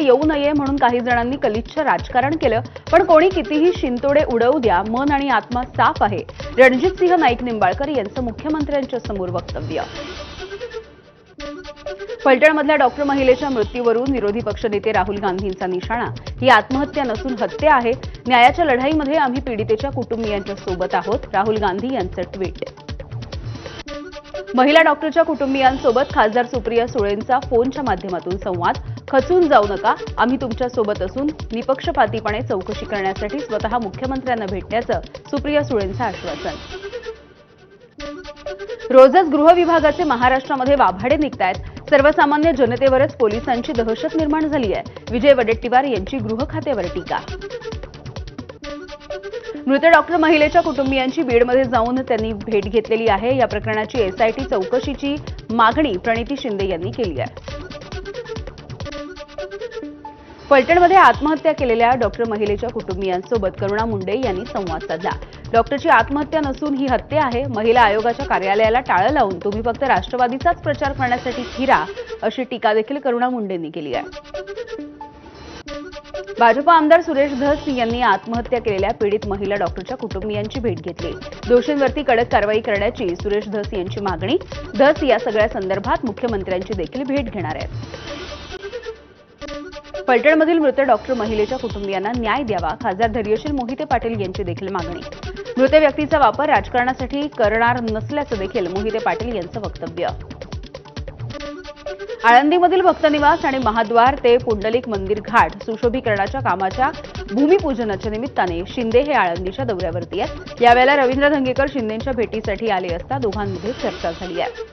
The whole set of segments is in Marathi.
येऊ नये म्हणून काही जणांनी कलिच्छ राजकारण केलं. पण कोणी कितीही शिंतोडे उडवू द्या मन आणि आत्मा साफ आहे. रणजितसिंह नाईक निंबाळकर यांचं मुख्यमंत्र्यांच्या समोर वक्तव्य. फलटणमधल्या डॉक्टर महिलेच्या मृत्यूवरून विरोधी पक्षनेते राहुल गांधींचा निशाणा. ही आत्महत्या नसून हत्या आहे. न्यायाच्या लढाईमध्ये आम्ही पीडितेच्या कुटुंबियांच्या सोबत आहोत. राहुल गांधी यांचं ट्विट. महिला डॉक्टरच्या कुटुंबियांसोबत खासदार सुप्रिया सुळेंचा फोनच्या माध्यमातून संवाद. खचून जाऊ नका. आम्ही तुमच्यासोबत असून निपक्षपातीपणे चौकशी करण्यासाठी स्वतः मुख्यमंत्र्यांना भेटण्याचं सुप्रिया सुळेंचं आश्वासन. रोजच गृह विभागाचे महाराष्ट्रामध्ये वाभाडे निघतायत. सर्वसामान्य जनतेवरच पोलिसांची दहशत निर्माण झाली आहे विजय वडेट्टीवार यांची गृह खात्यावर टीका. मृत डॉक्टर महिलेच्या कुटुंबियांची बीडमध्ये जाऊन त्यांनी भेट घेतलेली आहे. या प्रकरणाची एसआयटी चौकशीची मागणी प्रणिती शिंदे यांनी केली आहे. फलटणमध्ये आत्महत्या केलेल्या डॉक्टर महिलेच्या कुटुंबियांसोबत करुणा मुंडे यांनी संवाद साधला. डॉक्टरची आत्महत्या नसून ही हत्या आहे. महिला आयोगाच्या कार्यालयाला टाळं लावून तुम्ही फक्त राष्ट्रवादीचाच प्रचार करण्यासाठी फिरा अशी टीका देखील करुणा मुंडेंनी केली आहे. भाजपा आमदार सुरेश धस यांनी आत्महत्या केलेल्या पीडित महिला डॉक्टरच्या कुटुंबियांची भेट घेतली. दोषींवरती कडक कारवाई करण्याची सुरेश धस यांची मागणी. धस या सगळ्या संदर्भात मुख्यमंत्र्यांची देखील भेट घेणार आहेत. फलटणमधील मृत डॉक्टर महिलेच्या कुटुंबियांना न्याय द्यावा खासदार धैर्यशील मोहिते पाटील यांची देखील मागणी. मृत व्यक्तीचा वापर राजकारणासाठी करणार नसल्याचं देखील मोहिते पाटील यांचं वक्तव्य. आळंदीमधील भक्तनिवास आणि महाद्वार ते पुंडलिक मंदिर घाट सुशोभीकरणाच्या कामाच्या भूमिपूजनाच्या निमित्ताने शिंदे हे आळंदीच्या दौऱ्यावरती आहेत. यावेळेला रवींद्र धंगेकर शिंदेच्या भेटीसाठी आले असता दोघांमध्ये चर्चा झाली आहे.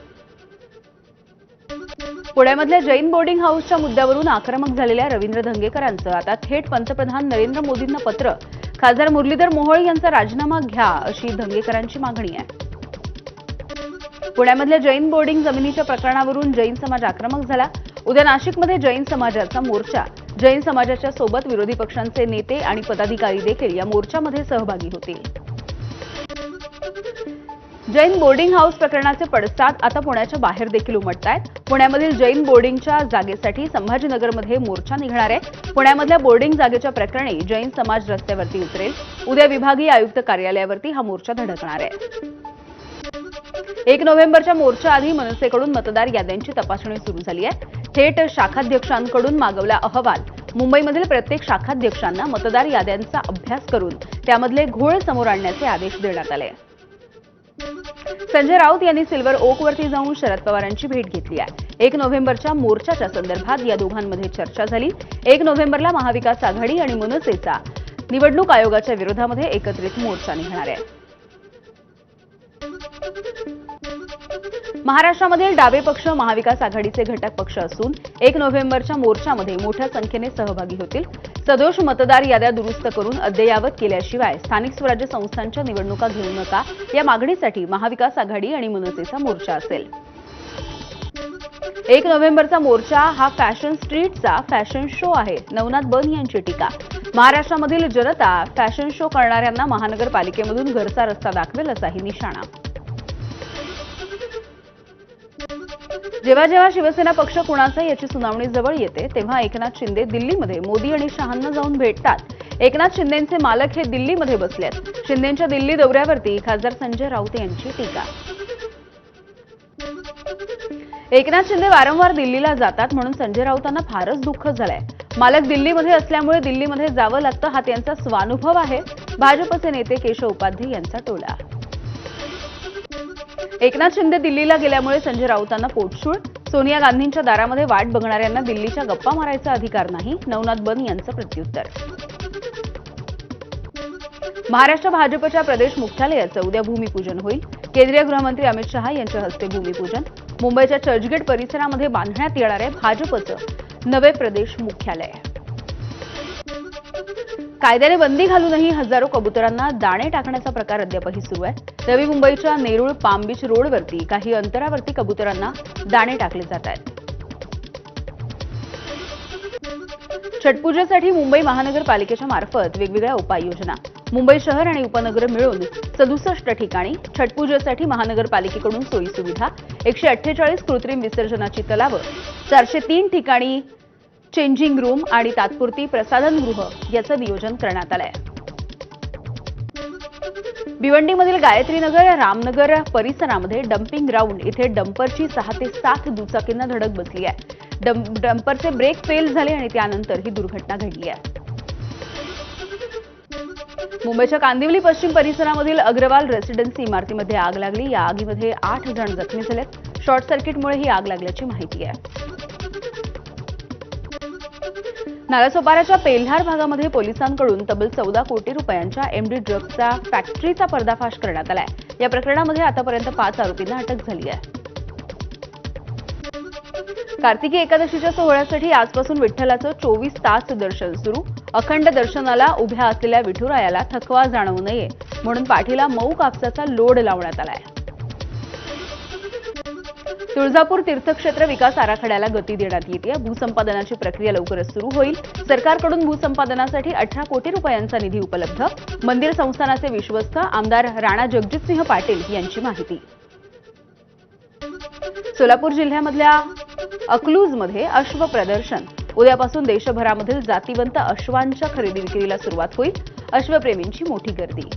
पुण्यामधल्या जैन बोर्डिंग हाऊसच्या मुद्द्यावरून आक्रमक झालेल्या रवींद्र धंगेकरांचं आता थेट पंतप्रधान नरेंद्र मोदींना पत्र. खासदार मुरलीधर मोहोळ यांचा राजीनामा घ्या अशी धंगेकरांची मागणी आहे. पुण्यामधल्या जैन बोर्डिंग जमिनीच्या प्रकरणावरून जैन समाज आक्रमक झाला. उद्या नाशिकमध्ये जैन समाजाचा मोर्चा. जैन समाजाच्या सोबत विरोधी पक्षांचे नेते आणि पदाधिकारी देखील या मोर्चामध्ये सहभागी होतील जैन बोर्डिंग हाऊस प्रकरणाचे पडसाद आता पुण्याच्या बाहेर देखील उमटत आहेत पुण्यामधील जैन बोर्डिंगच्या जागेसाठी संभाजीनगरमध्ये मोर्चा निघणार आहे. पुण्यामधल्या बोर्डिंग जागेच्या प्रकरणी जैन समाज रस्त्यावरती उतरेल. उद्या विभागीय आयुक्त कार्यालयावरती हा मोर्चा धडकणार आहे. एक नोव्हेंबरच्या मोर्चा आधी मनसेकडून मतदार याद्यांची तपासणी सुरू झाली आहे. थेट शाखाध्यक्षांकडून मागवला अहवाल. मुंबईमधील प्रत्येक शाखाध्यक्षांना मतदार याद्यांचा अभ्यास करून त्यामधले घोळ समोर आणण्याचे आदेश देण्यात आले. संजय राऊत यांनी सिल्वर ओकवरती जाऊन शरद पवारांची भेट घेतली आहे. एक नोव्हेंबरच्या मोर्चाच्या संदर्भात या दोघांमध्ये चर्चा झाली. एक नोव्हेंबरला महाविकास आघाडी आणि मनसेचा निवडणूक आयोगाच्या विरोधामध्ये एकत्रित मोर्चा निघणार आहे. महाराष्ट्रामधील डावे पक्ष महाविकास आघाडीचे घटक पक्ष असून एक नोव्हेंबरच्या मोर्चामध्ये मोठ्या संख्येने सहभागी होतील. सदोष मतदार याद्या दुरुस्त करून अद्ययावत केल्याशिवाय स्थानिक स्वराज्य संस्थांच्या निवडणुका घेऊ नका. या मागणीसाठी महाविकास आघाडी आणि मनसेचा मोर्चा असेल. एक नोव्हेंबरचा मोर्चा हा फॅशन स्ट्रीटचा फॅशन शो आहे. नवनाथ बन यांची टीका. महाराष्ट्रामधील जनता फॅशन शो करणाऱ्यांना महानगरपालिकेमधून घरचा रस्ता दाखवेल असाही निशाणा. जेव्हा जेव्हा शिवसेना पक्ष कुणाचा याची सुनावणी जवळ येते तेव्हा एकनाथ शिंदे दिल्लीमध्ये मोदी आणि शहांना जाऊन भेटतात. एकनाथ शिंदेचे मालक हे दिल्लीमध्ये बसलेत. शिंदेच्या दिल्ली दौऱ्यावरती खासदार संजय राऊत यांची टीका. एकनाथ शिंदे वारंवार दिल्लीला जातात म्हणून संजय राऊतांना फारच दुःख झालंय. मालक दिल्लीमध्ये असल्यामुळे दिल्लीमध्ये जावं लागतं हा त्यांचा स्वानुभव आहे. भाजपचे नेते केशव उपाध्ये यांचा टोला. एकनाथ शिंदे दिल्लीला गेल्यामुळे संजय राऊतांना पोटशूळ सोनिया गांधींच्या दारामध्ये वाट बघणाऱ्यांना दिल्लीच्या गप्पा मारायचा अधिकार नाही. नवनाथ बन यांचं प्रत्युत्तर. महाराष्ट्र भाजपच्या प्रदेश मुख्यालयाचं उद्या भूमिपूजन होईल. केंद्रीय गृहमंत्री अमित शहा यांच्या हस्ते भूमिपूजन. मुंबईच्या चर्चगेट परिसरामध्ये बांधण्यात येणार आहे भाजपचं नवे प्रदेश मुख्यालय. कायद्याने बंदी घालूनही हजारो कबुतरांना दाणे टाकण्याचा प्रकार अद्यापही सुरू आहे. नवी मुंबईच्या नेरूळ पाम बीच रोडवरती काही अंतरावरती कबुतरांना दाणे टाकले जात आहेत. छटपूजेसाठी मुंबई महानगरपालिकेच्या मार्फत वेगवेगळ्या उपाययोजना. मुंबई शहर आणि उपनगर मिळून सदुसष्ट ठिकाणी छटपूजेसाठी महानगरपालिकेकडून सोयी सुविधा एकशे अठ्ठेचाळीस कृत्रिम विसर्जनाची तलावं चारशे तीन ठिकाणी चेंजिंग रूम आणि तात्पुरती प्रसाधनगृह याचं नियोजन करण्यात आलंय. भिवंडीमधील गायत्रीनगर रामनगर परिसरामध्ये डम्पिंग ग्राउंड इथे डंपरची सहा ते सात दुचाकींना धडक बसली आहे. डंपरचे ब्रेक फेल झाले आणि त्यानंतर ही दुर्घटना घडली आहे. मुंबईच्या कांदिवली पश्चिम परिसरामधील अग्रवाल रेसिडेन्सी इमारतीमध्ये आग लागली. या आगीमध्ये आठ जण जखमी झालेत. शॉर्ट सर्किटमुळे ही आग लागल्याची माहिती आहे. नालासोपाराच्या पेल्हार भागामध्ये पोलिसांकडून तब्बल चौदा कोटी रुपयांच्या एमडी ड्रग्जचा फॅक्टरीचा पर्दाफाश करण्यात आलाय. या प्रकरणामध्ये आतापर्यंत पाच आरोपींना अटक झाली आहे. कार्तिकी एकादशीच्या सोहळ्यासाठी आजपासून विठ्ठलाचं चोवीस तास दर्शन सुरू. अखंड दर्शनाला उभ्या असलेल्या विठुरायाला थकवा जाणवू नये म्हणून पाठीला मऊ कापसाचा लोड लावण्यात आलाय. तुळजापूर तीर्थक्षेत्र विकास आराखड्याला गती देण्यात येते. भूसंपादनाची प्रक्रिया लवकरच सुरू होईल. सरकारकडून भूसंपादनासाठी अठरा कोटी रुपयांचा निधी उपलब्ध. मंदिर संस्थानाचे विश्वस्त आमदार राणा जगजितसिंह पाटील यांची माहिती. सोलापूर जिल्ह्यामधल्या अकलूजमध्ये अश्व प्रदर्शन. उद्यापासून देशभरामधील जातीवंत अश्वांच्या खरेदी विक्रीला सुरुवात होईल. अश्वप्रेमींची मोठी गर्दी.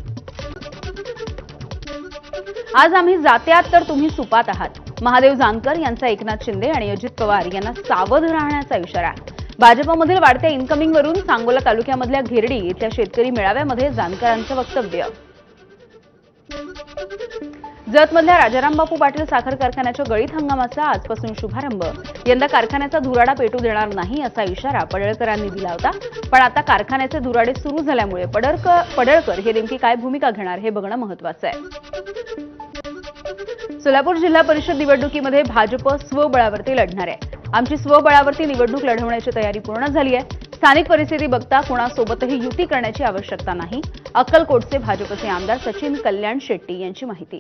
आज आम्ही जात्यात तर तुम्ही सुपात आहात. महादेव जानकर यांचा एकनाथ शिंदे आणि अजित पवार यांना सावध राहण्याचा इशारा. भाजपमधील वाढत्या इन्कमिंगवरून सांगोला तालुक्यामधल्या घेरडी इथल्या शेतकरी मेळाव्यामध्ये जानकरांचं वक्तव्य. जतमधल्या राजाराम बापू पाटील साखर कारखान्याच्या गळीत हंगामाचा आजपासून शुभारंभ. यंदा कारखान्याचा धुराडा पेटू देणार नाही असा इशारा पडळकरांनी दिला होता. पण आता कारखान्याचे धुराडे सुरू झाल्यामुळे पडळकर पडळकर हे नेमकी काय भूमिका घेणार हे बघणं महत्वाचं आहे. सोलापूर जिल्हा परिषद निवडणुकीमध्ये भाजप स्वबळावरती लढणार. आहे आमची स्वबळावरती निवडणूक लढवण्याची तयारी पूर्ण झाली आहे. स्थानिक परिस्थिती बघता कोणासोबतही युती करण्याची आवश्यकता नाही. अक्कलकोटचे भाजपचे आमदार सचिन कल्याण शेट्टी यांची माहिती.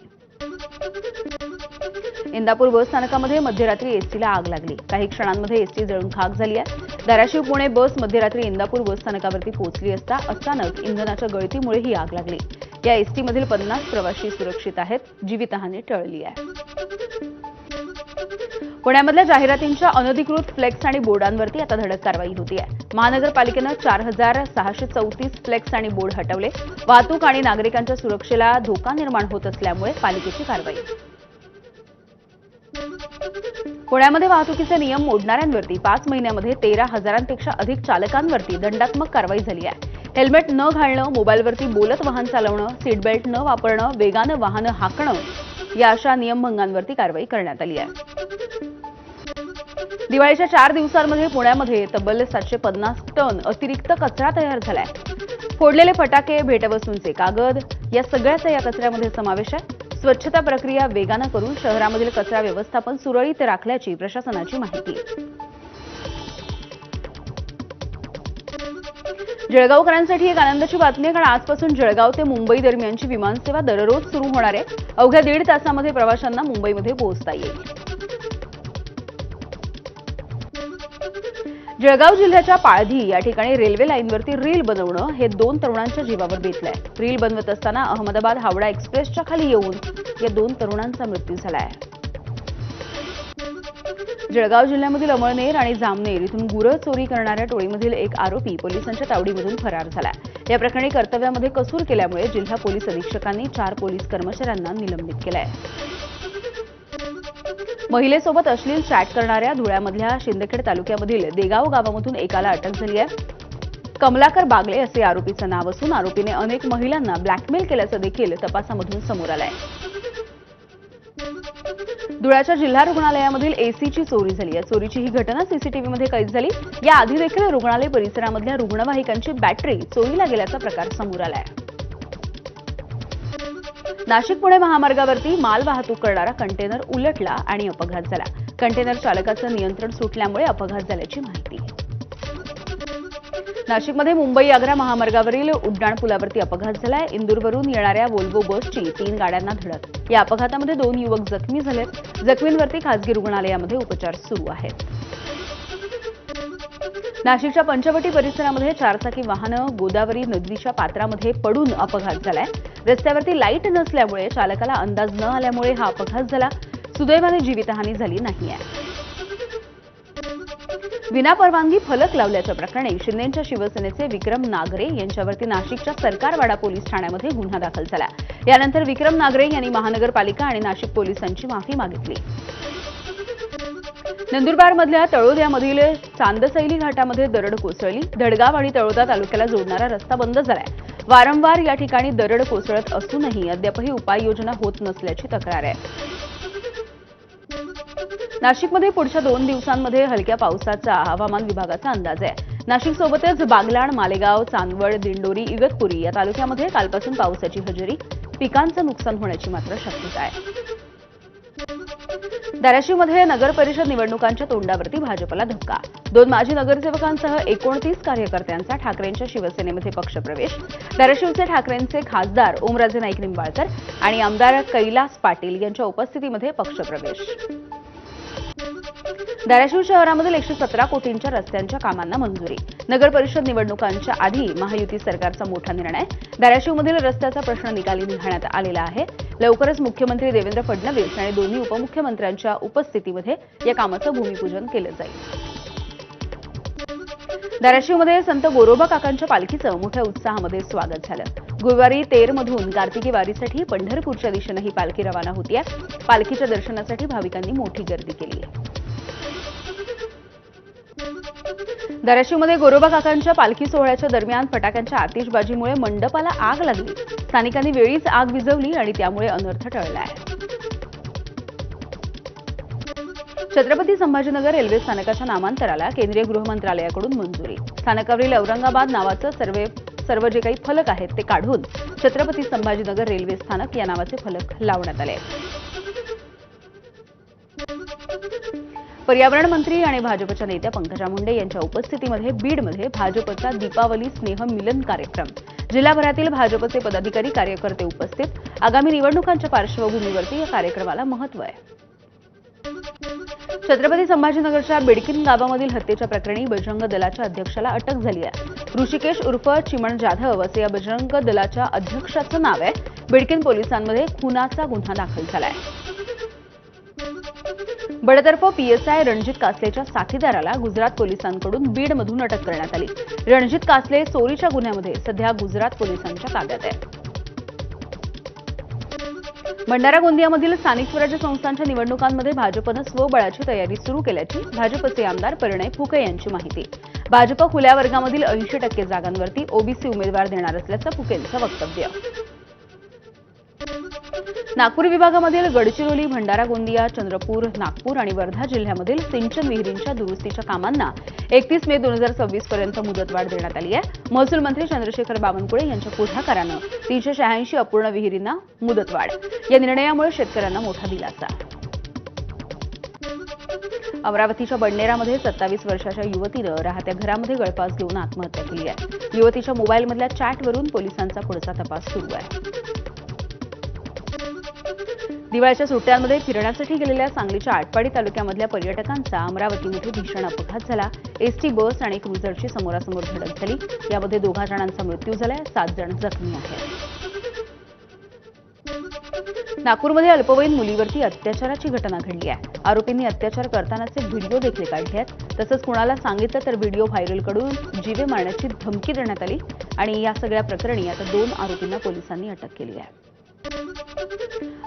इंदापूर बस स्थानकामध्ये मध्यरात्री एसटीला आग लागली. काही क्षणांमध्ये एसटी जळून खाक झाली आहे. धाराशिव पुणे बस मध्यरात्री इंदापूर बस स्थानकावरती पोहोचली असता अचानक इंधनाच्या गळतीमुळे ही आग लागली. या एसटीमधील पन्नास प्रवाशी सुरक्षित आहेत जीवितहानी टळली आहे. पुण्यामधल्या जाहिरातींच्या अनधिकृत फ्लेक्स आणि बोर्डांवरती आता धडक कारवाई होती आहे. महानगरपालिकेनं चार हजार सहाशे चौतीस फ्लेक्स आणि बोर्ड हटवले. वाहतूक आणि नागरिकांच्या सुरक्षेला धोका निर्माण होत असल्यामुळे पालिकेची कारवाई. पुण्यामध्ये वाहतुकीचे नियम मोडणाऱ्यांवरती पाच महिन्यामध्ये तेरा हजारांपेक्षा अधिक चालकांवरती दंडात्मक कारवाई झाली आहे. हेल्मेट न घालणं मोबाईलवरती बोलत वाहन चालवणं सीट बेल्ट न वापरणं वेगानं वाहनं हाकणं या अशा नियमभंगांवरती कारवाई करण्यात आली आहे. दिवाळीच्या चार दिवसांमध्ये पुण्यामध्ये तब्बल सातशे पन्नास टन अतिरिक्त कचरा तयार झालाय. फोडलेले फटाके भेटवस्तूंचे कागद या सगळ्याचा या कचऱ्यामध्ये समावेश आहे. स्वच्छता प्रक्रिया वेगानं करून शहरामधील कचरा व्यवस्थापन सुरळीत राखल्याची प्रशासनाची माहिती. जळगावकरांसाठी एक आनंदाची बातमी आहे कारण आजपासून जळगाव ते मुंबई दरम्यानची विमानसेवा दररोज सुरू होणार आहे. अवघ्या दीड तासामध्ये प्रवाशांना मुंबईमध्ये पोहोचता येईल. जळगाव जिल्ह्याच्या पाळधी या ठिकाणी रेल्वे लाईनवरती रील बनवणं हे दोन तरुणांच्या जीवावर बेतलंय. रील बनवत असताना अहमदाबाद हावडा एक्सप्रेसच्या खाली येऊन या दोन तरुणांचा मृत्यू झाला आहे जळगाव जिल्ह्यामधील अमळनेर आणि जामनेर इथून गुरं चोरी करणाऱ्या टोळीमधील एक आरोपी पोलिसांच्या तावडीमधून फरार झाला. या प्रकरणी कर्तव्यामध्ये कसूर केल्यामुळे जिल्हा पोलीस अधीक्षकांनी चार पोलीस कर्मचाऱ्यांना निलंबित केलंय. महिलेसोबत अश्लील चॅट करणाऱ्या धुळ्यामधल्या शिंदखेड तालुक्यामधील देगाव गावामधून एकाला अटक झाली आहे. कमलाकर बागले असे आरोपीचं नाव असून आरोपीने अनेक महिलांना ब्लॅकमेल केल्याचं देखील तपासामधून समोर आलं आहे धुळ्याच्या जिल्हा रुग्णालयामधील एसीची चोरी झाली. या चोरीची ही घटना सीसीटीव्हीमध्ये कैद झाली. या आधी देखील रुग्णालय परिसरामधल्या रुग्णवाहिकांची बॅटरी चोरीला गेल्याचा प्रकार समोर आलाय. नाशिक पुणे महामार्गावरती माल वाहतूक करणारा कंटेनर उलटला आणि अपघात झाला. कंटेनर चालकाचं नियंत्रण सुटल्यामुळे अपघात झाल्याची माहिती. नाशिकमध्ये मुंबई आग्रा महामार्गावरील उड्डाणपुलावरती अपघात झालाय. इंदूरवरून येणाऱ्या वोल्वो बसची तीन गाड्यांना धडक. या अपघातामध्ये दोन युवक जखमी झालेत. जखमींवरती खासगी रुग्णालयामध्ये उपचार सुरू आहेत. नाशिकच्या पंचवटी परिसरामध्ये चारचाकी वाहनं गोदावरी नदीच्या पात्रामध्ये पडून अपघात झालाय. रस्त्यावरती लाइट नसल्यामुळे चालकाला अंदाज न आल्यामुळे हा अपघात झाला. सुदैवाने जीवितहानी झाली नाही आहे विनापरवानगी फलक लावल्याच्या प्रकरणी शिंदेच्या शिवसेनेचे विक्रम नागरे यांच्यावरती नाशिकच्या सरकारवाडा पोलीस ठाण्यामध्ये गुन्हा दाखल झाला. यानंतर विक्रम नागरे यांनी महानगरपालिका आणि नाशिक पोलिसांची माफी मागितली. नंदुरबारमधल्या तळोद्यामधील चांदसैली घाटामध्ये दरड कोसळली. धडगाव आणि तळोदा तालुक्याला जोडणारा रस्ता बंद झालाय. वारंवार या ठिकाणी दरड कोसळत असूनही अद्यापही उपाययोजना होत नसल्याची तक्रार आहे. नाशिकमध्ये पुढच्या दोन दिवसांमध्ये हलक्या पावसाचा हवामान विभागाचा अंदाज आहे. नाशिकसोबतच बागलाण मालेगाव चांदवड दिंडोरी इगतपुरी या तालुक्यामध्ये कालपासून पावसाची हजेरी पिकांचं नुकसान होण्याची मात्र शक्यता आहे. धाराशिवमध्ये नगर परिषद निवडणुकांच्या तोंडावरती भाजपला धक्का. दोन माजी नगरसेवकांसह एकोणतीस कार्यकर्त्यांचा ठाकरेंच्या शिवसेनेमध्ये पक्षप्रवेश. धाराशिवचे ठाकरेंचे खासदार ओमराजे नाईक निंबाळकर आणि आमदार कैलास पाटील यांच्या उपस्थितीमध्ये पक्षप्रवेश. धाराशिव शहरामधील एकशे सतरा कोटींच्या रस्त्यांच्या कामांना मंजुरी. नगर परिषद निवडणुकांच्या आधी महायुती सरकारचा मोठा निर्णय. धाराशिवमधील रस्त्याचा प्रश्न निकाली निघण्यात आलेला आहे. लवकरच मुख्यमंत्री देवेंद्र फडणवीस आणि दोन्ही उपमुख्यमंत्र्यांच्या उपस्थितीमध्ये या कामाचं भूमिपूजन केलं जाईल. धाराशिवमध्ये संत गोरोबा काकांच्या पालखीचं मोठ्या उत्साहामध्ये स्वागत झालं. गुरुवारी तेरमधून कार्तिकी वारीसाठी पंढरपूरच्या दिशेनं ही पालखी रवाना होतीये. पालखीच्या दर्शनासाठी भाविकांनी मोठी गर्दी केली आहे धाराशिवमध्ये गोरोबा काकांच्या पालखी सोहळ्याच्या दरम्यान फटाक्यांच्या आतिषबाजीमुळे मंडपाला आग लागली. स्थानिकांनी वेळीच आग विझवली आणि त्यामुळे अनर्थ टळला आहे. छत्रपती संभाजीनगर रेल्वे स्थानकाच्या नामांतराला केंद्रीय गृह मंत्रालयाकडून मंजुरी. स्थानकावरील औरंगाबाद नावाचं सर्व सर्व जे काही फलक आहेत ते काढून छत्रपती संभाजीनगर रेल्वे स्थानक या नावाचे फलक लावण्यात आले पर्यावरण मंत्री आणि भाजपच्या नेत्या पंकजा मुंडे यांच्या उपस्थितीमध्ये बीडमध्ये भाजपचा दीपावली स्नेह मिलन कार्यक्रम. जिल्हाभरातील भाजपचे पदाधिकारी कार्यकर्ते उपस्थित. आगामी निवडणुकांच्या पार्श्वभूमीवरती या कार्यक्रमाला महत्त्व आहे. छत्रपती संभाजीनगरच्या बिडकिन गावामधील हत्येच्या प्रकरणी बजरंग दलाच्या अध्यक्षाला अटक झाली आहे. ऋषिकेश उर्फ चिमण जाधव असं या बजरंग दलाच्या अध्यक्षाचं नाव आहे. बिडकिन पोलिसांमध्ये खुनाचा गुन्हा दाखल झालाय. बडतर्फ पीएसआय रणजित कासलेच्या साथीदाराला गुजरात पोलिसांकडून बीडमधून अटक करण्यात आली. रणजित कासले चोरीच्या गुन्ह्यामध्ये सध्या गुजरात पोलिसांच्या ताब्यात आहे भंडारा गोंदियामधील स्थानिक स्वराज्य संस्थांच्या निवडणुकांमध्ये भाजपनं स्वबळाची तयारी सुरू केल्याची भाजपचे आमदार परिणय फुके यांची माहिती. भाजप खुल्या वर्गामधील ऐंशी टक्के जागांवरती ओबीसी उमेदवार देणार असल्याचं फुकेंचं वक्तव्य. नागपूर विभागामधील गडचिरोली भंडारा गोंदिया चंद्रपूर नागपूर आणि वर्धा जिल्ह्यामधील सिंचन विहिरींच्या दुरुस्तीच्या कामांना एकतीस मे दोन हजार सव्वीस पर्यंत मुदतवाढ देण्यात आली आहे. महसूल मंत्री चंद्रशेखर बावनकुळे यांच्या पुढाकारानं तीनशे शहाऐंशी अपूर्ण विहिरींना मुदतवाढ. या निर्णयामुळे शेतकऱ्यांना मोठा दिलासा. अमरावतीच्या बडनेरामध्ये सत्तावीस वर्षाच्या युवतीनं राहत्या घरामध्ये गळफास घेऊन आत्महत्या केली आहे. युवतीच्या मोबाईलमधल्या चॅटवरून पोलिसांचा पुढचा तपास सुरू आहे. दिवाळीच्या सुट्ट्यांमध्ये फिरण्यासाठी गेलेल्या सांगलीच्या आटपाडी तालुक्यामधल्या पर्यटकांचा अमरावतीमध्ये भीषण अपघात झाला. एसटी बस आणि क्रुझरची समोरासमोर धडक झाली. यामध्ये दोघा जणांचा मृत्यू झालाय सात जण जखमी आहेत. नागपूरमध्ये अल्पवयीन मुलीवरती अत्याचाराची घटना घडली आहे. आरोपींनी अत्याचार करतानाचे व्हिडिओ देखील काढले आहेत तसंच कुणाला सांगितलं तर व्हिडिओ व्हायरलकडून जीवे मारण्याची धमकी देण्यात आली. आणि या सगळ्या प्रकरणी आता दोन आरोपींना पोलिसांनी अटक केली आहे.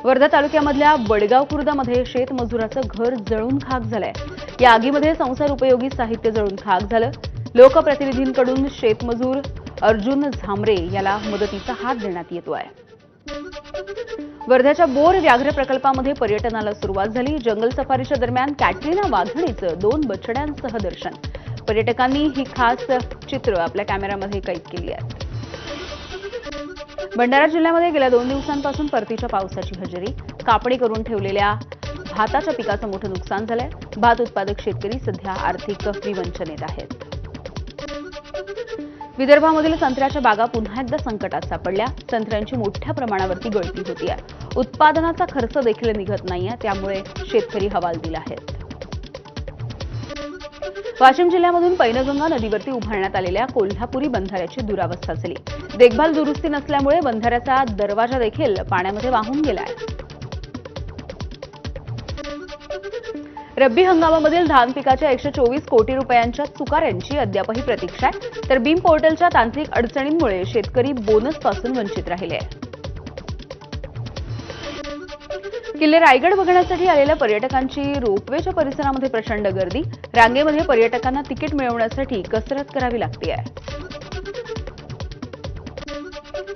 वर्धा तालुक्यामधल्या वडगाव खुर्दमध्ये शेतमजुराचं घर जळून खाक झालंय. या आगीमध्ये संसार उपयोगी साहित्य जळून खाक झालं. लोकप्रतिनिधींकडून शेतमजूर अर्जुन झांबरे याला मदतीचा हात देण्यात येतो आहे वर्ध्याच्या बोर व्याघ्र प्रकल्पामध्ये पर्यटनाला सुरुवात झाली. जंगल सफारीच्या दरम्यान कॅटरीना वाघिणीचं दोन बछड्यांसह दर्शन. पर्यटकांनी ही खास चित्र आपल्या कॅमेऱ्यामध्ये कैद केली आहेत. भंडारा जिल्ह्यामध्ये गेल्या दोन दिवसांपासून परतीच्या पावसाची हजेरी. कापणी करून ठेवलेल्या भाताच्या पिकाचं मोठं नुकसान झालंय. भात उत्पादक शेतकरी सध्या आर्थिक विवंचनेत आहेत. विदर्भामधील संत्र्याच्या बागा पुन्हा एकदा संकटात सापडल्या. संत्र्यांची मोठ्या प्रमाणावरती गळती होती आहे उत्पादनाचा खर्च देखील निघत नाहीये त्यामुळे शेतकरी हवालदिल आहेत. वाशिम जिल्ह्यामधून पैनगंगा नदीवरती उभारण्यात आलेल्या कोल्हापुरी बंधाऱ्याची दुरावस्था झाली. देखभाल दुरुस्ती नसल्यामुळे बंधाऱ्याचा दरवाजा देखील पाण्यामध्ये वाहून गेलाय. रब्बी हंगामामधील धान पिकाच्या एकशे चोवीस कोटी रुपयांच्या चुकाऱ्यांची अद्यापही प्रतीक्षा आहे. तर बीम पोर्टलच्या तांत्रिक अडचणींमुळे शेतकरी बोनसपासून वंचित राहिले आहे किल्ले रायगड बघण्यासाठी आलेल्या पर्यटकांची रोपवेच्या परिसरामध्ये प्रचंड गर्दी. रांगेमध्ये पर्यटकांना तिकीट मिळवण्यासाठी कसरत करावी लागते आहे.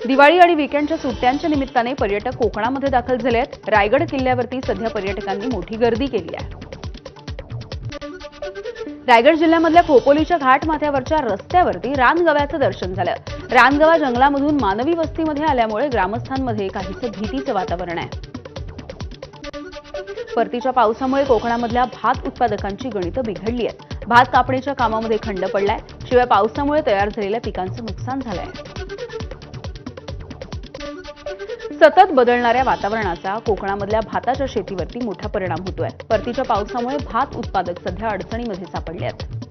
दिवाळी आणि विकेंडच्या सुट्ट्यांच्या निमित्ताने पर्यटक कोकणामध्ये दाखल झाले आहेत. रायगड किल्ल्यावरती सध्या पर्यटकांनी मोठी गर्दी केली आहे. रायगड जिल्ह्यामधल्या खोपोलीच्या घाट माथ्यावरच्या रस्त्यावरती रानगव्याचं दर्शन झालं. रानगवा जंगलामधून मानवी वस्तीमध्ये आल्यामुळे ग्रामस्थांमध्ये काहीसं भीतीचं वातावरण आहे. परतीच्या पावसामुळे कोकणामधल्या भात उत्पादकांची गणितं बिघडली आहेत. भात कापणीच्या कामामध्ये खंड पडलाय. शिवाय पावसामुळे तयार झालेल्या पिकांचं नुकसान झालंय. सतत बदलणाऱ्या वातावरणाचा कोकणामधल्या भाताच्या शेतीवरती मोठा परिणाम होतोय. परतीच्या पावसामुळे भात उत्पादक सध्या अडचणीमध्ये सापडले आहेत.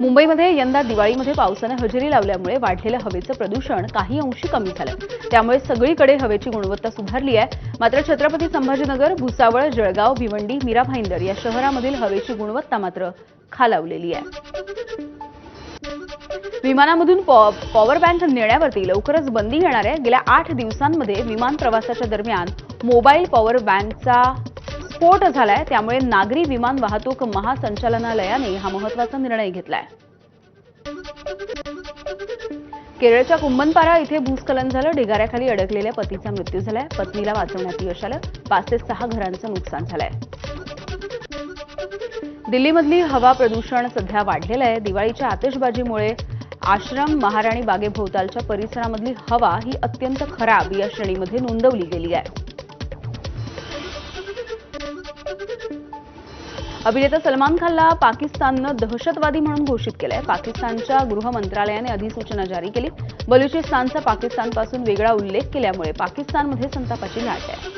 मुंबईमध्ये यंदा दिवाळीमध्ये पावसानं हजेरी लावल्यामुळे वाढलेलं हवेचं प्रदूषण काही अंशी कमी झालं. त्यामुळे सगळीकडे हवेची गुणवत्ता सुधारली आहे. मात्र छत्रपती संभाजीनगर भुसावळ जळगाव भिवंडी मीरा भाईंदर या शहरामधील हवेची गुणवत्ता मात्र खालावलेली आहे. विमानामधून पॉ- पॉवर बँक नेण्यावरती लवकरच बंदी येणार आहे. गेल्या आठ दिवसांमध्ये विमान प्रवासाच्या दरम्यान मोबाईल पॉवर बँकचा स्फोट झालाय त्यामुळे नागरी विमान वाहतूक महासंचालनालयाने हा महत्त्वाचा निर्णय घेतलाय. केरळच्या कुंभनपारा इथे भूस्खलन झालं ढिगाऱ्याखाली अडकलेल्या पतीचा मृत्यू झालाय. पत्नीला वाचवण्यात यश आलं पाच ते सहा घरांचं नुकसान झालंय. दिल्लीमधली हवा प्रदूषण सध्या वाढलेलं आहे. दिवाळीच्या आतिषबाजीमुळे आश्रम महाराणी बागेभोवतालच्या परिसरामधली हवा ही अत्यंत खराब या श्रेणीमध्ये नोंदवली गेली आहे. अभिनेता सलमान खानला पाकिस्ताननं दहशतवादी म्हणून घोषित केलंय. पाकिस्तानच्या गृह मंत्रालयाने अधिसूचना जारी केली. बलुचिस्तानचा पाकिस्तानपासून वेगळा उल्लेख केल्यामुळे पाकिस्तानमध्ये संतापाची लाट आहे.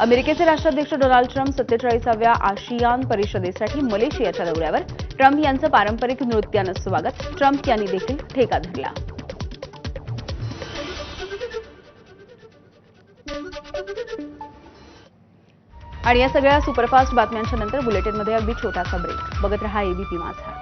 अमेरिकेचे राष्ट्राध्यक्ष डोनाल्ड ट्रम्प सत्तेचाळीसाव्या आशियान परिषदेसाठी मलेशियाच्या दौऱ्यावर. ट्रम्प यांचं पारंपरिक नृत्यानं स्वागत. ट्रम्प यांनी देखील ठेका धरला. आणि या सगळ्या सुपरफास्ट बातम्यांच्या नंतर बुलेटिनमध्ये अगदी छोटासा ब्रेक बघत रहा एबीपी माझा.